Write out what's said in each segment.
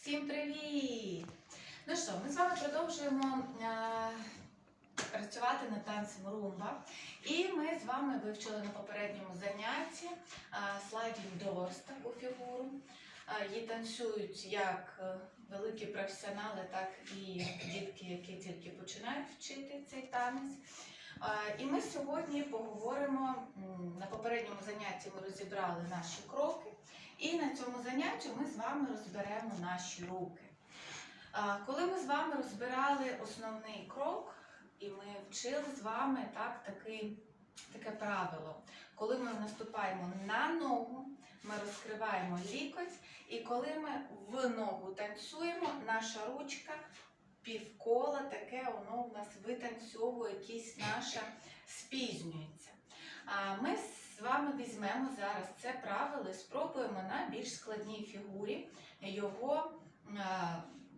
Всім привіт! Ну що, ми з вами продовжуємо е, працювати над танцем румба. І ми з вами вивчили на попередньому занятті е, слайдінг дорс таку фігуру. Е, її танцюють як е, великі професіонали, так і дітки, які тільки починають вчити цей танець. Е, І ми сьогодні поговоримо на попередньому занятті. Ми розібрали наші кроки. І на цьому занятті ми з вами розберемо наші руки. Коли ми з вами розбирали основний крок, і ми вчили з вами так, такий, таке правило. Коли ми наступаємо на ногу, ми розкриваємо лікоть, і коли ми в ногу танцюємо, наша ручка півкола таке воно в нас витанцьовує, якісь наша спізнюється. Ми з вами візьмемо зараз це правило спробуємо на більш складній фігурі його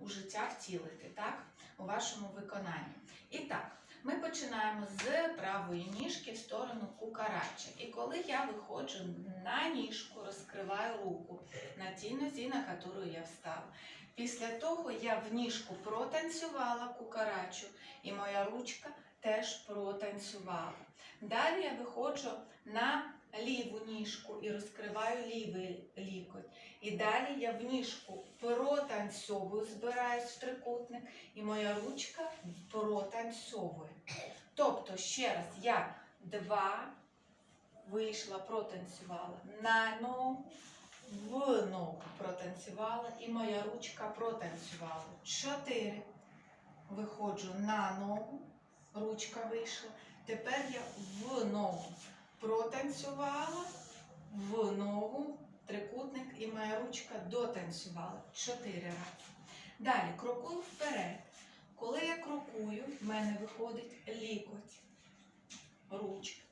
у життя втілити, так, у вашому виконанні. І так, ми починаємо з правої ніжки в сторону кукарача. І коли я виходжу на ніжку, розкриваю руку на тій нозі, на яку я встала. Після того я в ніжку протанцювала кукарачу, і моя ручка теж протанцювала. Далі я виходжу на ліву ніжку і розкриваю лівий лікоть. І далі я в ніжку протанцьовую, збираюсь в трикутник, і моя ручка протанцьовує. Тобто, ще раз, я два вийшла, протанцювала на ногу, в ногу протанцювала, і моя ручка протанцювала. Чотири. Виходжу на ногу, ручка вийшла. Тепер я в ногу протанцювала, в ногу, трикутник і моя ручка дотанцювала. Чотири рази. Далі крокую вперед. Коли я крокую, в мене виходить лікоть, ручка.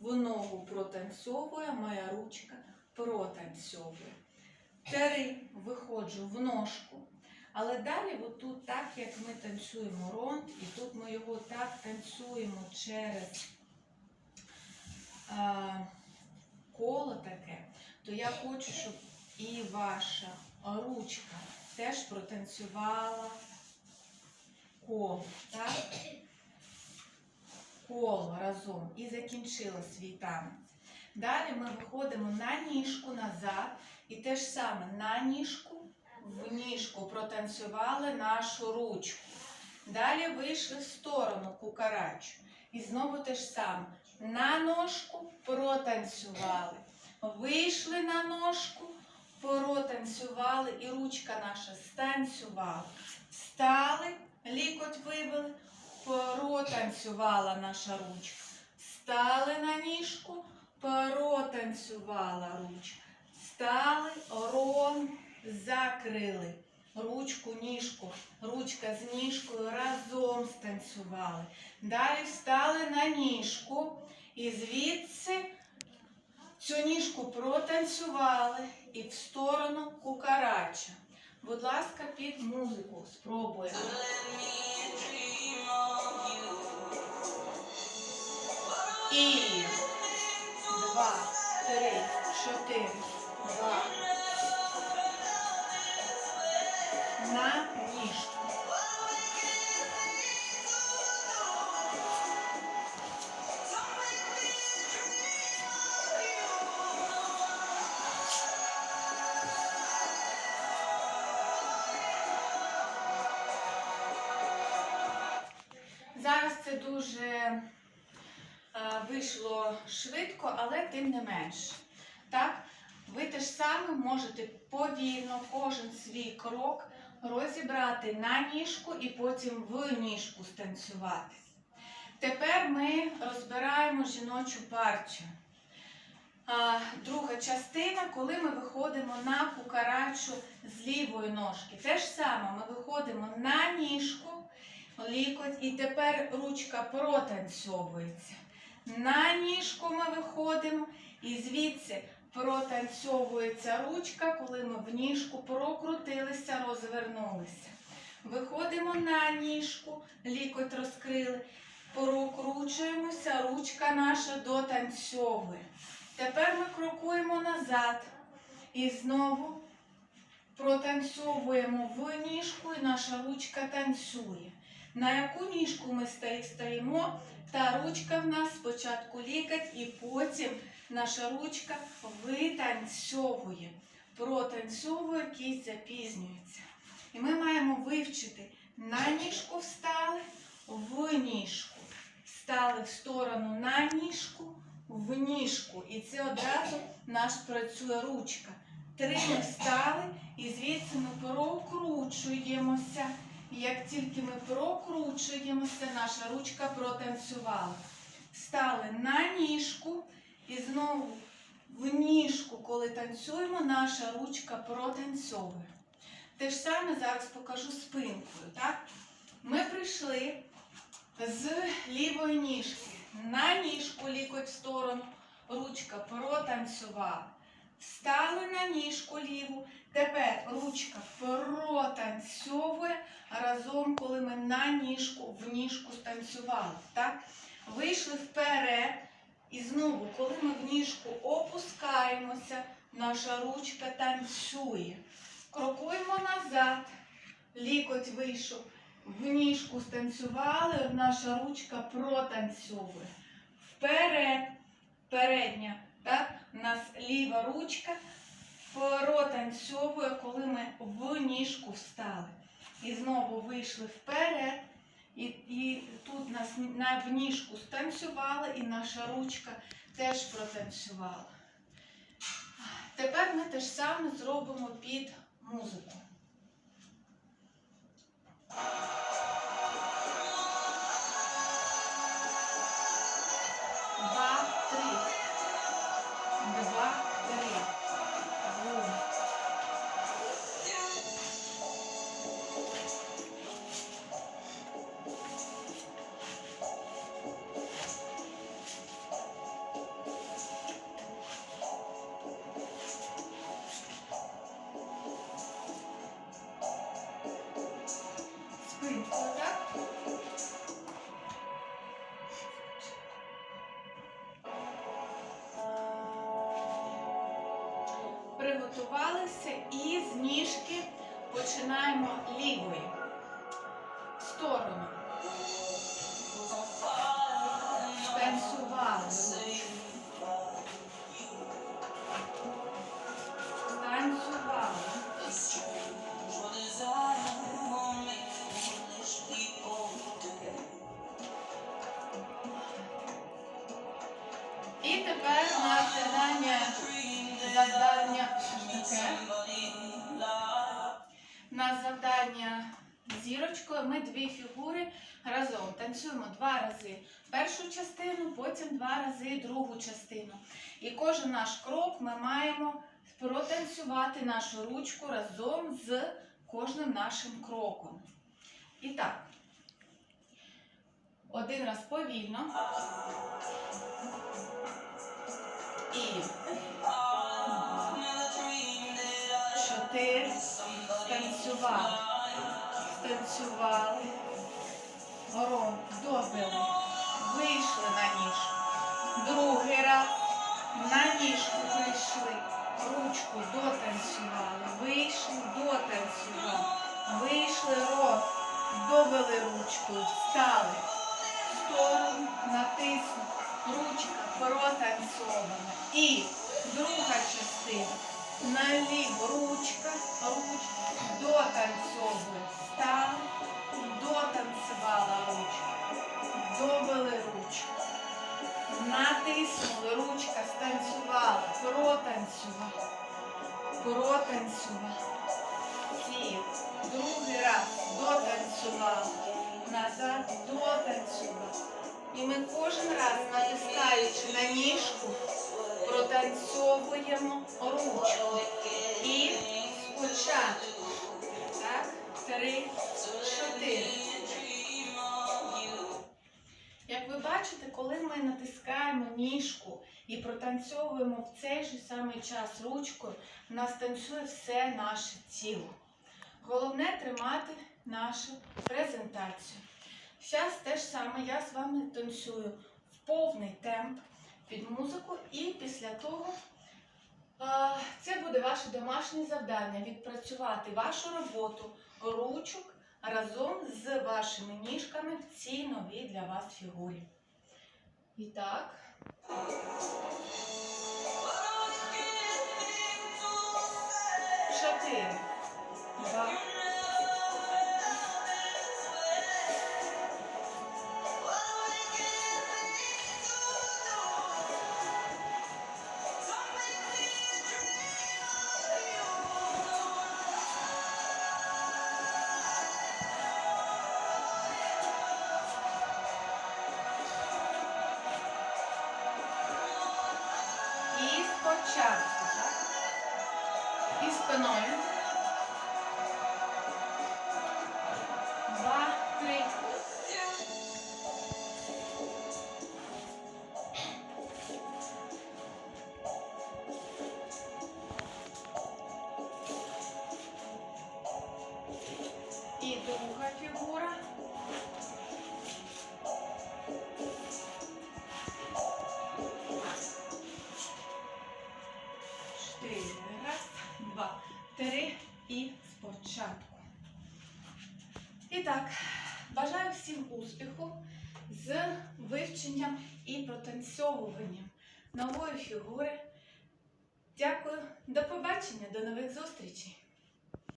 В ногу протанцьовує, моя ручка протанцьовує. Три. Виходжу в ножку. Але далі, отут, так як ми танцюємо ронд, і тут ми його так танцюємо через а, коло таке, то я хочу, щоб і ваша ручка теж протанцювала коло, так? Коло разом і закінчила свій танець. Далі ми виходимо на ніжку назад і те ж саме на ніжку в ніжку протанцювали нашу ручку. Далі вийшли в сторону кукарачу. І знову те ж саме. На ножку протанцювали. Вийшли на ножку, протанцювали, і ручка наша станцювала. Встали, лікоть вивели, протанцювала наша ручка. Стали на ніжку, протанцювала ручка. Стали, рон, закрили. Ручку, ніжку, ручка з ніжкою разом станцювали. Далі встали на ніжку і звідси цю ніжку протанцювали і в сторону кукарача. Будь ласка, під музику спробуємо. І два, три, чотири, два. Дуже е, вийшло швидко, але тим не менше. Так, ви теж саме можете повільно кожен свій крок розібрати на ніжку і потім в ніжку станцювати. Тепер ми розбираємо жіночу партію. Друга частина, коли ми виходимо на кукарачу з лівої ножки. Те ж саме ми виходимо на ніжку, лікоть, і тепер ручка протанцьовується. На ніжку ми виходимо, і звідси протанцьовується ручка, коли ми в ніжку прокрутилися, розвернулися. Виходимо на ніжку, лікоть розкрили, прокручуємося, ручка наша дотанцьовує. Тепер ми крокуємо назад і знову Протанцьовуємо в ніжку і наша ручка танцює. На яку ніжку ми стоїмо, та ручка в нас спочатку лікать і потім наша ручка витанцьовує. Протанцьовує, кість запізнюється. І ми маємо вивчити на ніжку встали, в ніжку. Встали в сторону на ніжку, в ніжку. І це одразу наш працює ручка. Три ми встали, і звідси ми прокручуємося. І як тільки ми прокручуємося, наша ручка протанцювала. Встали на ніжку і знову в ніжку, коли танцюємо, наша ручка протанцьовує. Те ж саме зараз покажу спинкою. Так? Ми прийшли з лівої ніжки. На ніжку лікоть в сторону, ручка протанцювала. Встали на ніжку ліву. Тепер ручка протанцьовує разом, коли ми на ніжку в ніжку станцювали. Так? Вийшли вперед. І знову, коли ми в ніжку опускаємося, наша ручка танцює. Крокуємо назад. Лікоть вийшов. В ніжку станцювали, наша ручка протанцьовує. Вперед, передня, так? У нас ліва ручка протанцьовує, коли ми в ніжку встали. І знову вийшли вперед. І, і тут нас на в ніжку станцювали, і наша ручка теж протанцювала. Тепер ми те ж саме зробимо під музику. Сторону. Танцювали. Танцювали. І тепер на завдання завдання? На завдання зірочкою ми дві фігури разом танцюємо два рази першу частину, потім два рази другу частину. І кожен наш крок ми маємо протанцювати нашу ручку разом з кожним нашим кроком. І так, один раз повільно. І чотири. Станцювали. Станцювали. Гором. Добили. Вийшли на ніжку. Другий раз. На ніжку прийшли. Ручку дотанцювали. Вийшли, дотанцювали. Вийшли рот. Довели ручкою. Встали. Сторону натиснули. Ручка протанцьована. І друга частина. На ліву ручка протанцювала. І другий раз дотанцювала, назад дотанцювала. І ми кожен раз, натискаючи на ніжку, протанцьовуємо ручку. І спочатку. Так, три, чотири. Як ви бачите, коли ми натискаємо ніжку і протанцьовуємо в цей же самий час ручкою, в нас танцює все наше тіло. Головне тримати нашу презентацію. Зараз те ж саме я з вами танцюю в повний темп під музику, і після того це буде ваше домашнє завдання відпрацювати вашу роботу ручок разом з вашими ніжками в цій новій для вас фігурі. І так. Шати. Два. নয় руху з вивченням і протанцьовуванням нової фігури. Дякую, до побачення, до нових зустрічей!